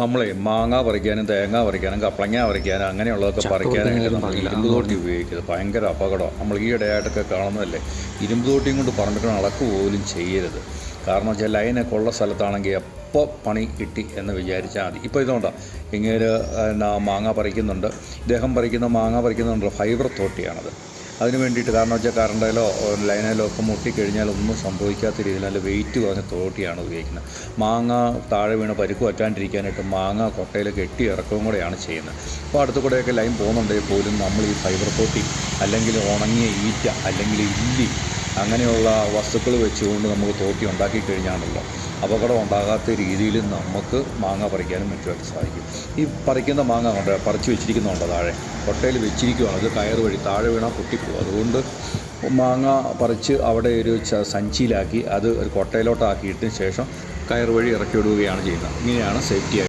നമ്മളെ മാങ്ങ പറിക്കാനും തേങ്ങ പറിക്കാനും കപ്പളങ്ങ പറിക്കാനും അങ്ങനെയുള്ളതൊക്കെ പറിക്കാനായിട്ട് നമ്മൾ ഇരുമ്പ് തോട്ടി ഉപയോഗിക്കുന്നത്. ഭയങ്കര അപകടം. നമ്മൾ ഈ ഇടയായിട്ടൊക്കെ കാണുന്നതല്ലേ? ഇരുമ്പ് തോട്ടിയും കൊണ്ട് പറഞ്ഞിട്ട് അളക്ക് പോലും ചെയ്യരുത്. കാരണം വെച്ചാൽ ലൈനൊക്കെ ഉള്ള സ്ഥലത്താണെങ്കിൽ എപ്പോൾ പണി കിട്ടി എന്ന് വിചാരിച്ചാൽ മതി. ഇപ്പോൾ ഇതുകൊണ്ടാണ് ഇങ്ങനെ മാങ്ങ പറിക്കുന്നുണ്ട്. ഇദ്ദേഹം പറിക്കുന്ന മാങ്ങ പറിക്കുന്നുണ്ട്. ഫൈബർ തോട്ടിയാണത്. അതിന് വേണ്ടിയിട്ട് കാരണം വെച്ചാൽ കറണ്ടിലോ ലൈനിലോ ഒക്കെ മുട്ടിക്കഴിഞ്ഞാൽ ഒന്നും സംഭവിക്കാത്ത രീതിയിൽ നല്ല വെയിറ്റ് കുറഞ്ഞ തോട്ടിയാണ് ഉപയോഗിക്കുന്നത്. മാങ്ങ താഴെ വീണ് പരിക്ക് പറ്റാണ്ടിരിക്കാനായിട്ട് മാങ്ങ കൊട്ടയിൽ കെട്ടി ഇറക്കവും കൂടെയാണ് ചെയ്യുന്നത്. അപ്പോൾ അടുത്ത കൂടെയൊക്കെ ലൈൻ പോകുന്നുണ്ടെങ്കിൽ പോലും നമ്മൾ ഈ ഫൈബർ തോട്ടി അല്ലെങ്കിൽ ഉണങ്ങിയ ഈറ്റ അല്ലെങ്കിൽ ഇല്ലി അങ്ങനെയുള്ള വസ്തുക്കൾ വെച്ചുകൊണ്ട് നമുക്ക് തോട്ടി ഉണ്ടാക്കി കഴിഞ്ഞാണല്ലോ. അപകടം ഉണ്ടാകാത്ത രീതിയിൽ നമുക്ക് മാങ്ങ പറിക്കാനും മറ്റുമായിട്ട് സാധിക്കും. ഈ പറിക്കുന്ന മാങ്ങ കൊണ്ട്? പറിച്ച് വെച്ചിരിക്കുന്നുണ്ട് താഴെ? കൊട്ടയിൽ വെച്ചിരിക്കുകയാണ് അത് കയർ വഴി താഴെ വീണാൽ പൊട്ടിപ്പോകും അതുകൊണ്ട് മാങ്ങ പറിച്ച് അവിടെ ഒരു സഞ്ചിയിലാക്കി അത് ഒരു കൊട്ടയിലോട്ടാക്കിയിട്ടിന് ശേഷം കയർ വഴി ഇറക്കി വിടുകയാണ് ചെയ്യുന്നത്. ഇങ്ങനെയാണ് സേഫ്റ്റി